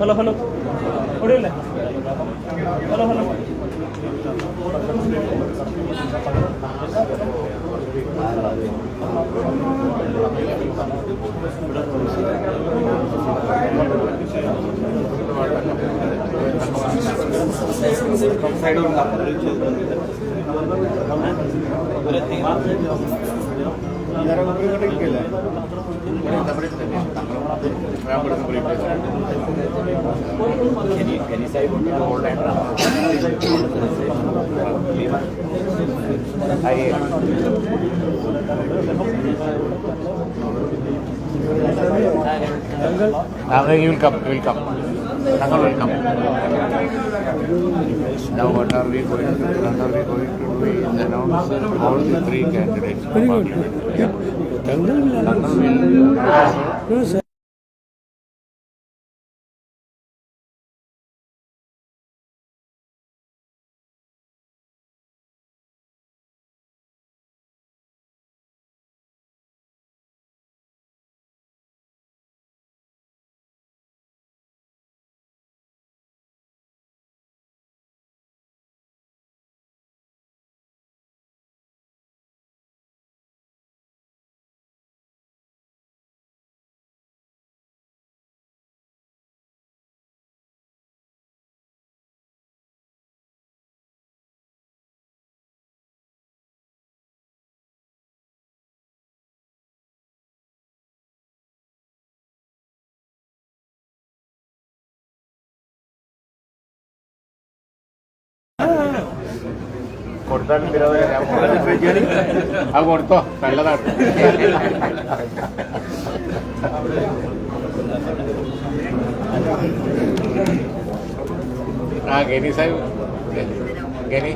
Hello hello. എവിടെയല്ലേ hello hello. Uh, you will come, you will come. Now what are we going to do? What are we going to do is announce all the three candidates. Very good. Yeah. Tangal will announce. Tangal will No, sir. കൊടുത്താലും. അത് കൊടുത്തോ നല്ലതാണ് ആ Ghani Sahib Ghani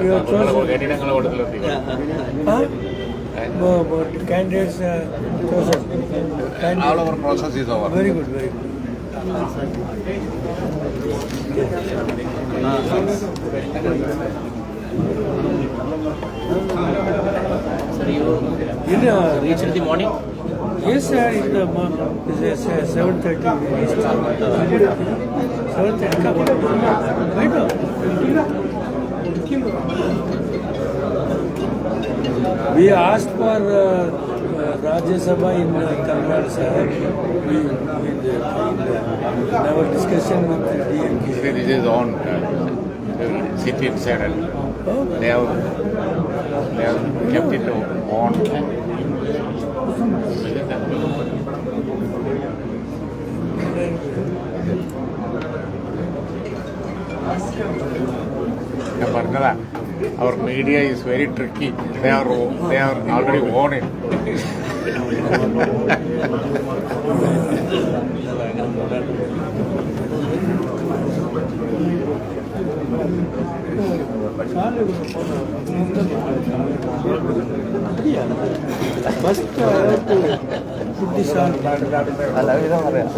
you have chosen. Ghani ഞങ്ങൾ കൊടുത്തിട്ടുണ്ട് Huh? But candidates uh, chosen. All Candidate. our process is over. Very good, very good. Sir, you In, uh, reached in the morning? yes, sir, in the mo- it's uh, seven thirty. Seven thirty. Come. Right now. We asked for uh, uh, Rajya Sabha in uh, Tamil Nadu, sir. We, in, the, in, the, in our discussion with the DMK. See, This is on uh, city channel. Oh, They have they have kept it on. ഞാൻ പറഞ്ഞതാ Our media is very tricky they are they are already on it First, I have to put this on. No, no, no, I have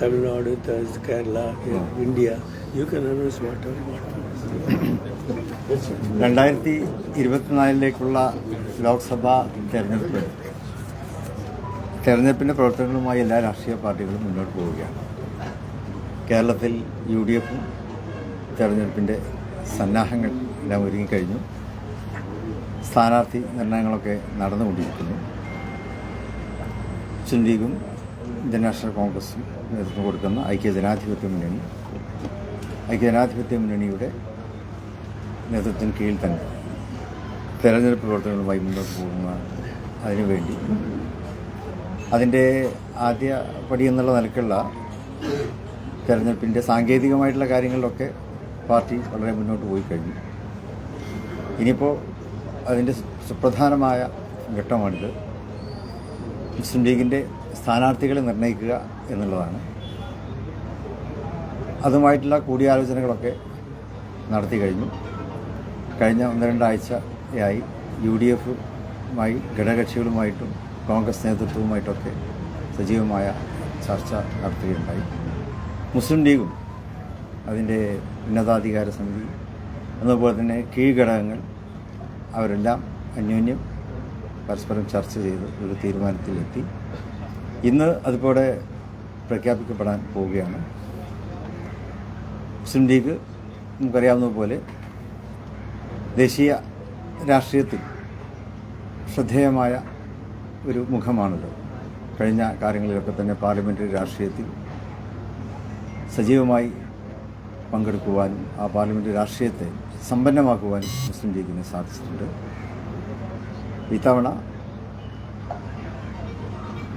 Tamil Nadu Kerala India U K രണ്ടായിരത്തി ഇരുപത്തിനാലിലേക്കുള്ള ലോക്സഭാ തെരഞ്ഞെടുപ്പ്. തെരഞ്ഞെടുപ്പിന്റെ പ്രവർത്തനങ്ങളുമായി എല്ലാ രാഷ്ട്രീയ പാർട്ടികളും മുന്നോട്ട് പോവുകയാണ്. കേരളത്തിൽ യു ഡി എഫും തെരഞ്ഞെടുപ്പിന്റെ സന്നാഹങ്ങൾ എല്ലാം ഒരുങ്ങിക്കഴിഞ്ഞു സ്ഥാനാർത്ഥി നിർണയങ്ങളൊക്കെ നടന്നുകൊണ്ടിരിക്കുന്നു. മുസ്ലിം ലീഗും ഇന്ത്യൻ നാഷണൽ കോൺഗ്രസും നേതൃത്വം കൊടുക്കുന്ന ഐക്യ ജനാധിപത്യ മുന്നണി. ഐക്യ ജനാധിപത്യ മുന്നണിയുടെ നേതൃത്വത്തിന് കീഴിൽ തന്നെ തെരഞ്ഞെടുപ്പ് പ്രവർത്തനങ്ങളുമായി മുന്നോട്ട് പോകുന്ന അതിനുവേണ്ടി അതിന്റെ ആദ്യ പടി എന്നുള്ള നിലക്കുള്ള തെരഞ്ഞെടുപ്പിന്റെ സാങ്കേതികമായിട്ടുള്ള കാര്യങ്ങളിലൊക്കെ പാർട്ടി വളരെ മുന്നോട്ട് പോയി കഴിഞ്ഞു. ഇനിയിപ്പോൾ അതിന്റെ സുപ്രധാനമായ ഘട്ടമാണിത്. മുസ്ലിം ലീഗിന്റെ സ്ഥാനാർത്ഥികളെ നിർണയിക്കുക എന്നുള്ളതാണ്. അതുമായിട്ടുള്ള കൂടിയാലോചനകളൊക്കെ നടത്തി കഴിഞ്ഞു. കഴിഞ്ഞ ഒന്ന് രണ്ടാഴ്ചയായി യു ഡി എഫുമായി ഘടകകക്ഷികളുമായിട്ടും കോൺഗ്രസ് നേതൃത്വവുമായിട്ടൊക്കെ സജീവമായ ചർച്ച നടത്തുകയുണ്ടായി. മുസ്ലിം ലീഗും അതിന്റെ ഉന്നതാധികാര സമിതി അതുപോലെ തന്നെ കീഴ്ഘടകങ്ങൾ അവരെല്ലാം അന്യോന്യം പരസ്പരം ചർച്ച ചെയ്ത് ഒരു തീരുമാനത്തിലെത്തി. ഇന്ന് അതിപ്പോടെ പ്രഖ്യാപിക്കപ്പെടാൻ പോവുകയാണ്. മുസ്ലിം ലീഗ് നമുക്കറിയാവുന്നതുപോലെ ദേശീയ രാഷ്ട്രീയത്തിൽ ശ്രദ്ധേയമായ ഒരു മുഖമാണല്ലോ കഴിഞ്ഞ കാര്യങ്ങളിലൊക്കെ തന്നെ പാർലമെന്ററി രാഷ്ട്രീയത്തിൽ സജീവമായി പങ്കെടുക്കുവാനും ആ പാർലമെന്റ് രാഷ്ട്രീയത്തെ സമ്പന്നമാക്കുവാനും മുസ്ലിം ലീഗിന് സാധിച്ചിട്ടുണ്ട്. ഇത്തവണ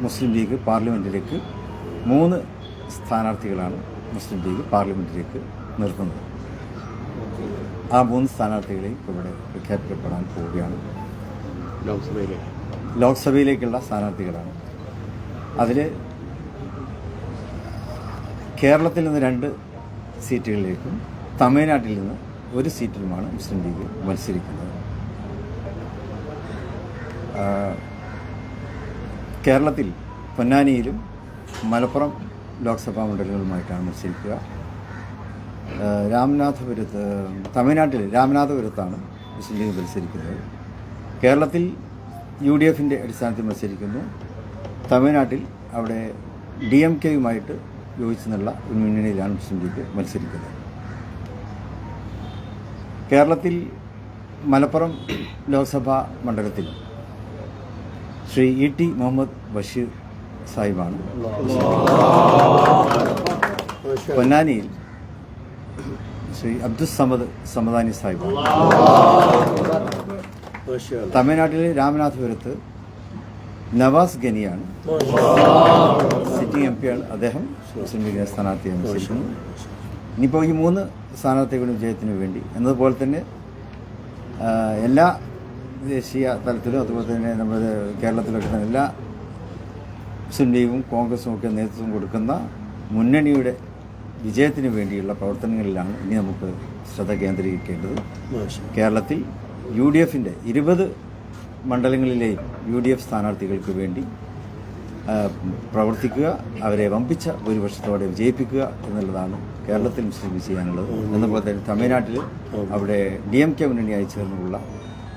മുസ്ലിം ലീഗ് പാർലമെന്റിലേക്ക് മൂന്ന് സ്ഥാനാർത്ഥികളാണ് മുസ്ലിം ലീഗ് പാർലമെന്റിലേക്ക് നിർത്തുന്നത്. ആ മൂന്ന് സ്ഥാനാർത്ഥികളെയും ഇപ്പോൾ ഇവിടെ പ്രഖ്യാപിക്കപ്പെടാൻ പോവുകയാണ്. ലോക്സഭയിലേക്ക്. ലോക്സഭയിലേക്കുള്ള സ്ഥാനാർത്ഥികളാണ്. അതിൽ കേരളത്തിൽ നിന്ന് രണ്ട് സീറ്റുകളിലേക്കും തമിഴ്നാട്ടിൽ നിന്ന് ഒരു സീറ്റിലുമാണ് മുസ്ലിം ലീഗ് മത്സരിക്കുന്നത്. കേരളത്തിൽ പൊന്നാനിയിലും മലപ്പുറം ലോക്സഭാ മണ്ഡലങ്ങളുമായിട്ടാണ് മത്സരിക്കുക. രാംനാഥപുരത്ത് തമിഴ്നാട്ടിൽ രാമനാഥപുരത്താണ് മുസ്ലിം ലീഗ് മത്സരിക്കുന്നത്. കേരളത്തിൽ യു ഡി എഫിന്റെ അടിസ്ഥാനത്തിൽ മത്സരിക്കുന്നു. തമിഴ്നാട്ടിൽ അവിടെ ഡി എം കെയുമായിട്ട് യോജിച്ചെന്നുള്ള ഒരു മുന്നണിയിലാണ് മുസ്ലിം ലീഗ് മത്സരിക്കുന്നത്. കേരളത്തിൽ മലപ്പുറം ലോക്സഭാ മണ്ഡലത്തിൽ ശ്രീ ഇ ടി മുഹമ്മദ് ബഷീർ സാഹിബാണ് പൊന്നാനിയിൽ ശ്രീ അബ്ദുൽ സമദ് സമദാനി സാഹിബാണ്. തമിഴ്നാട്ടിലെ രാമനാഥപുരത്ത് നവാസ് ഗനിയാണ്. സിറ്റിംഗ് എം പിയാണ് അദ്ദേഹം. മുസ്ലിം ലീഗിനെ സ്ഥാനാർത്ഥി മത്സരിക്കുന്നു ഇനിയിപ്പോൾ ഈ മൂന്ന് സ്ഥാനാർത്ഥികളുടെ വിജയത്തിന് വേണ്ടി എന്നതുപോലെ തന്നെ എല്ലാ ദേശീയ തലത്തിലും അതുപോലെ തന്നെ നമ്മുടെ കേരളത്തിലൊക്കെ തന്നെ എല്ലാ മുസ്ലിം ലീഗും കോൺഗ്രസും ഒക്കെ നേതൃത്വം കൊടുക്കുന്ന മുന്നണിയുടെ വിജയത്തിന് വേണ്ടിയുള്ള പ്രവർത്തനങ്ങളിലാണ് ഇനി നമുക്ക് ശ്രദ്ധ കേന്ദ്രീകരിക്കേണ്ടത്. കേരളത്തിൽ യു ഡി എഫിന്റെ ഇരുപത് മണ്ഡലങ്ങളിലെയും യു ഡി എഫ് സ്ഥാനാർത്ഥികൾക്ക് വേണ്ടി പ്രവർത്തിക്കുക അവരെ വമ്പിച്ച വർഷത്തോടെ വിജയിപ്പിക്കുക എന്നുള്ളതാണ് കേരളത്തിൽ മുസ്ലിം ചെയ്യാനുള്ളത്. എന്നപോലെ തന്നെ തമിഴ്നാട്ടിൽ അവിടെ ഡി എം കെ മുന്നണിയായി ചേർന്നുള്ള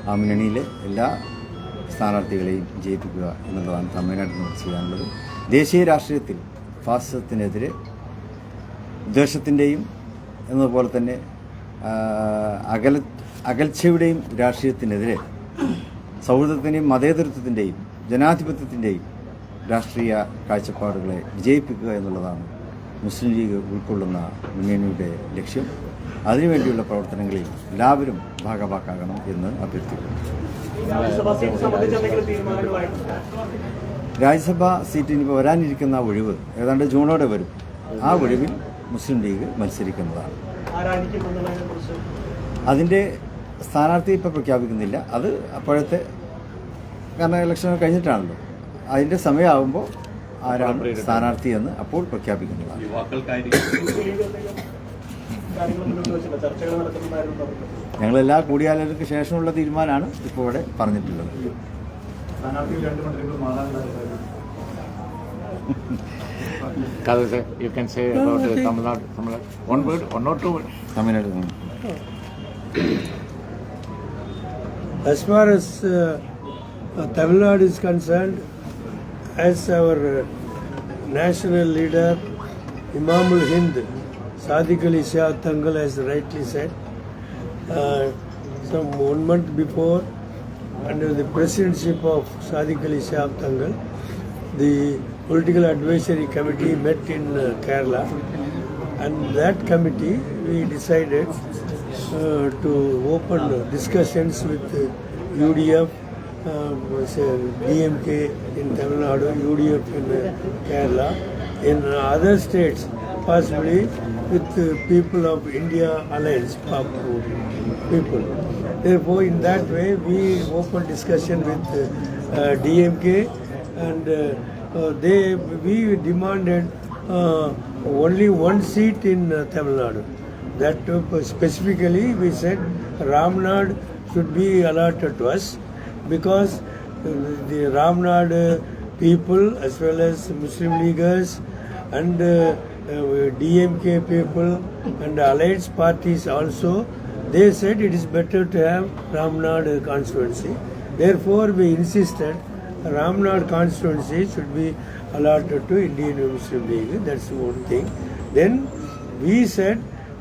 ആ മുന്നണിയിലെ എല്ലാ സ്ഥാനാർത്ഥികളെയും വിജയിപ്പിക്കുക എന്നുള്ളതാണ് തമിഴ്നാട്ടിൽ നമുക്ക് ചെയ്യാനുള്ളത്. ദേശീയ രാഷ്ട്രീയത്തിൽ ഫാസിസത്തിനെതിരെ ദ്വേഷത്തിന്റെയും എന്നതുപോലെ തന്നെ അകൽ അകൽച്ചയുടെയും രാഷ്ട്രീയത്തിനെതിരെ സൗഹൃദത്തിന്റെയും മതേതരത്വത്തിന്റെയും ജനാധിപത്യത്തിന്റെയും രാഷ്ട്രീയ കാഴ്ചപ്പാടുകളെ വിജയിപ്പിക്കുക എന്നുള്ളതാണ് മുസ്ലിം ലീഗ് ഉൾക്കൊള്ളുന്ന മുന്നണിയുടെ ലക്ഷ്യം. അതിനുവേണ്ടിയുള്ള പ്രവർത്തനങ്ങളിൽ എല്ലാവരും ഭാഗവാക്കാകണം എന്ന് അഭ്യർത്ഥിക്കുന്നു. രാജ്യസഭാ സീറ്റിന് ഇപ്പോൾ വരാനിരിക്കുന്ന ഒഴിവ് ഏതാണ്ട് ജൂണോടെ വരും. ആ ഒഴിവിൽ മുസ്ലിം ലീഗ് മത്സരിക്കുന്നതാണ്. അതിന്റെ സ്ഥാനാർത്ഥി ഇപ്പോൾ പ്രഖ്യാപിക്കുന്നില്ല അത് അപ്പോഴത്തെ കാരണം ഇലക്ഷൻ കഴിഞ്ഞിട്ടാണല്ലോ അതിന്റെ സമയമാകുമ്പോൾ ആരാണ് സ്ഥാനാർത്ഥി എന്ന് അപ്പോൾ പ്രഖ്യാപിക്കുന്നതാണ് ഞങ്ങളെല്ലാ കൂടിയാലോചനയ്ക്ക് ശേഷമുള്ള തീരുമാനമാണ് ഇപ്പോൾ ഇവിടെ പറഞ്ഞിട്ടുള്ളത് Tamil Nadu you can say about Tamil Nadu, Tamil Nadu. One word, one or two words. Tamil Nadu ഉം. As far as uh, uh, Tamil Nadu is concerned, as our uh, national leader Imamul Hind Sadiq Ali Tangal has rightly said, uh, some one month before, under the presidency of Sadiq Ali Tangal, the political advisory committee met in uh, Kerala, and that committee we decided uh, to open uh, discussions with uh, UDF, uh, say, DMK in Tamil Nadu, UDF in uh, Kerala, in other states, possibly with uh, people of India Alliance people. Therefore, in that way, we open discussion with uh, uh, DMK and uh, uh, they we demanded uh, only one seat in uh, Tamil Nadu. That specifically we said Ramnad should be allotted to us because the Ramnad uh, people as well as Muslim leaguers and uh, uh, DMK people and alliance parties also they said it is better to have Ramnad constituency. Therefore, we insisted Ramnad constituency should be allotted to Indian Muslim League. That's one thing. Then we said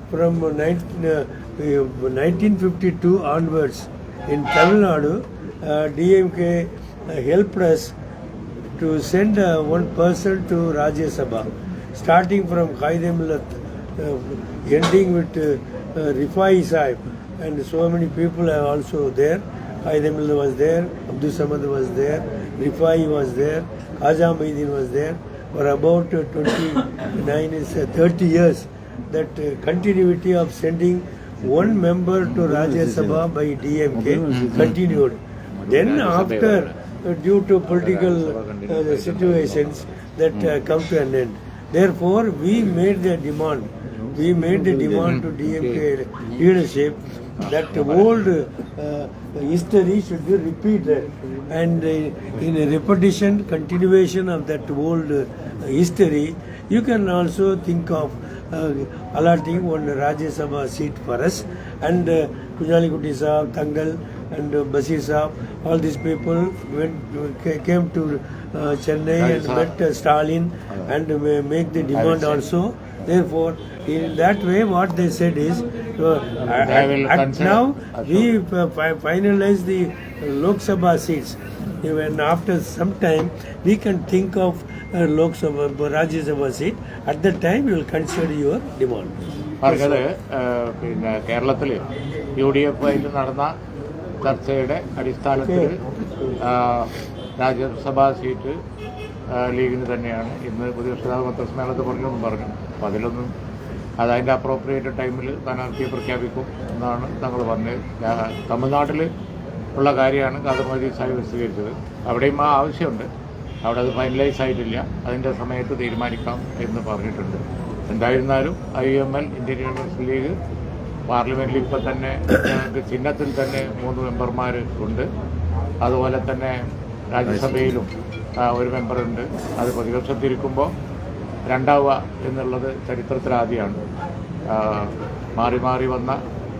from 19, uh, 1952 onwards in Tamil Nadu, uh, DMK uh, helped us to send uh, one person to Rajya Sabha, starting from Qaida uh, ending with uh, uh, Rifai Sahib, and so many people are also there. Qaida was there, Abdul Samad was there, Rifai was there, Maidin was there. For about uh, 29 is uh, 30 years, that uh, continuity of sending one member to Rajya Sabha by DMK continued. Then after, uh, due to political uh, situations, that uh, come to an end. Therefore, we made the demand. We made the demand to DMK leadership that old uh, history should be repeated and uh, in a repetition continuation of that old uh, history you can also think of uh, allotting one Rajya Sabha seat for us. And uh, Kujali Kuti Saab, Tangal and uh, Basir Saab, all these people went, came to uh, Chennai and met uh, Stalin and uh, make the demand also. Therefore, in that way, what they said is, uh, at, now we uh, fi- finalize the Lok Sabha seats. Even after some time, we can think of uh, Rajya Sabha seat at the time we will consider your demand. പറഞ്ഞത് പിന്നെ കേരളത്തിൽ U D F ആയിട്ട് നടന്ന ചർച്ചയുടെ അടിസ്ഥാനത്തിൽ രാജ്യസഭാ seat ലീഗിന് തന്നെയാണ് ഇന്ന് പ്രതിപക്ഷ പത്രസമ്മേളനത്തിൽ പറഞ്ഞൊന്നും പറഞ്ഞു അപ്പം അതിലൊന്നും അത് അതിന്റെ അപ്രോപ്രിയേറ്റ് ടൈമിൽ സ്ഥാനാർത്ഥിയെ പ്രഖ്യാപിക്കും എന്നാണ് ഞങ്ങൾ പറഞ്ഞത്. തമിഴ്നാട്ടിൽ ഉള്ള കാര്യമാണ് കാതമതി സാഹിബ് വിശദീകരിച്ചത്. അവിടെയും ആ ആവശ്യമുണ്ട്. അവിടെ അത് ഫൈനലൈസ് ആയിട്ടില്ല. അതിന്റെ സമയത്ത് തീരുമാനിക്കാം എന്ന് പറഞ്ഞിട്ടുണ്ട്. എന്തായിരുന്നാലും I M L Indian university league പാർലമെന്റിൽ ഇപ്പം തന്നെ ചിഹ്നത്തിൽ തന്നെ മൂന്ന് മെമ്പർമാർ ഉണ്ട്. അതുപോലെ തന്നെ രാജ്യസഭയിലും ഒരു മെമ്പറുണ്ട് അത് പ്രതിപക്ഷത്തിരിക്കുമ്പോൾ രണ്ടാവുക എന്നുള്ളത് ചരിത്രത്തിലാദ്യമാണ് മാറി മാറി വന്ന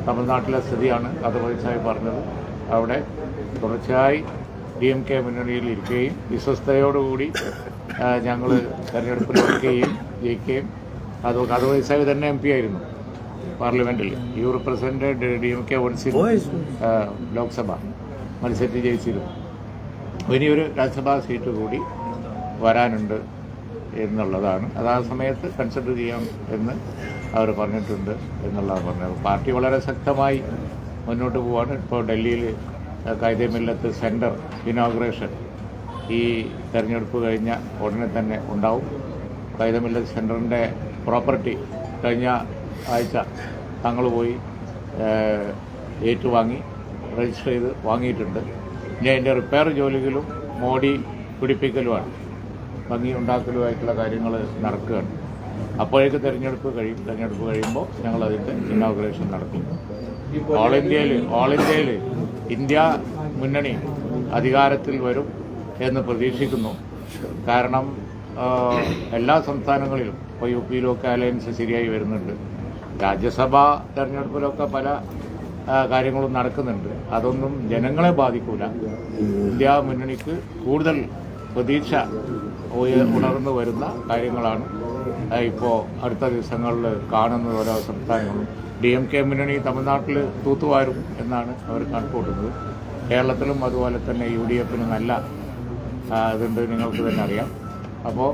തമിഴ്നാട്ടിലെ സ്ഥിതിയാണ് കഥപതി സാഹിബ് പറഞ്ഞത്. അവിടെ തുടർച്ചയായി ഡി എം കെ മുന്നണിയിൽ ഇരിക്കുകയും വിശ്വസ്തയോടുകൂടി ഞങ്ങൾ തെരഞ്ഞെടുപ്പിൽ നിൽക്കുകയും ജയിക്കുകയും അത് അത് സാഹിബ് തന്നെ എം പി ആയിരുന്നു പാർലമെന്റിൽ U represented D M K one Voice. Lok Sabha മത്സരിച്ച് ജയിച്ചിരുന്നു. ഇനിയൊരു രാജ്യസഭാ സീറ്റ് കൂടി വരാനുണ്ട് എന്നുള്ളതാണ്. അത് ആ സമയത്ത് കൺസിഡർ ചെയ്യാം എന്ന് അവർ പറഞ്ഞിട്ടുണ്ട് എന്നുള്ളതാണ് പറഞ്ഞത്. പാർട്ടി വളരെ ശക്തമായി മുന്നോട്ട് പോവാണ്. ഇപ്പോൾ ഡൽഹിയിൽ കായികമില്ലത്ത് സെന്റർ ഇനോഗ്രേഷൻ ഈ തെരഞ്ഞെടുപ്പ് കഴിഞ്ഞ ഉടനെ തന്നെ ഉണ്ടാവും. കായികമില്ലത്ത് സെന്ററിന്റെ പ്രോപ്പർട്ടി കഴിഞ്ഞ ആഴ്ച തങ്ങൾ പോയി ഏറ്റുവാങ്ങി രജിസ്റ്റർ ചെയ്ത് വാങ്ങിയിട്ടുണ്ട്. ഇനി അതിന്റെ റിപ്പയർ ജോലികളും മോഡി പിടിപ്പിക്കലുമാണ്. ഭംഗി ഉണ്ടാക്കലുമായിട്ടുള്ള കാര്യങ്ങൾ നടക്കുകയാണ്. അപ്പോഴേക്ക് തിരഞ്ഞെടുപ്പ് കഴിയും. തിരഞ്ഞെടുപ്പ് കഴിയുമ്പോൾ ഞങ്ങൾ അതിന്റെ ഇനോഗ്രേഷൻ നടത്തും. ഓൾ ഇന്ത്യയിൽ ഓൾ ഇന്ത്യയിൽ ഇന്ത്യ മുന്നണി അധികാരത്തിൽ വരും എന്ന് പ്രതീക്ഷിക്കുന്നു. കാരണം എല്ലാ സംസ്ഥാനങ്ങളിലും ഇപ്പോൾ യു പിയിലൊക്കെ അലയൻസ് ശരിയായി വരുന്നുണ്ട്. രാജ്യസഭാ തെരഞ്ഞെടുപ്പിലൊക്കെ പല കാര്യങ്ങളും നടക്കുന്നുണ്ട്. അതൊന്നും ജനങ്ങളെ ബാധിക്കൂല. ഇന്ത്യ മുന്നണിക്ക് കൂടുതൽ പ്രതീക്ഷ ഉണർന്നു വരുന്ന കാര്യങ്ങളാണ് ഇപ്പോൾ അടുത്ത ദിവസങ്ങളിൽ കാണുന്ന ഓരോ സംസ്ഥാനങ്ങളും. ഡി എം കെ മുന്നണി തമിഴ്നാട്ടിൽ തൂത്തുവാരും എന്നാണ് അവർ കണക്കൂട്ടുന്നത്. കേരളത്തിലും അതുപോലെ തന്നെ യു ഡി എഫിന് നല്ല ഇതുണ്ട് നിങ്ങൾക്ക് തന്നെ അറിയാം. അപ്പോൾ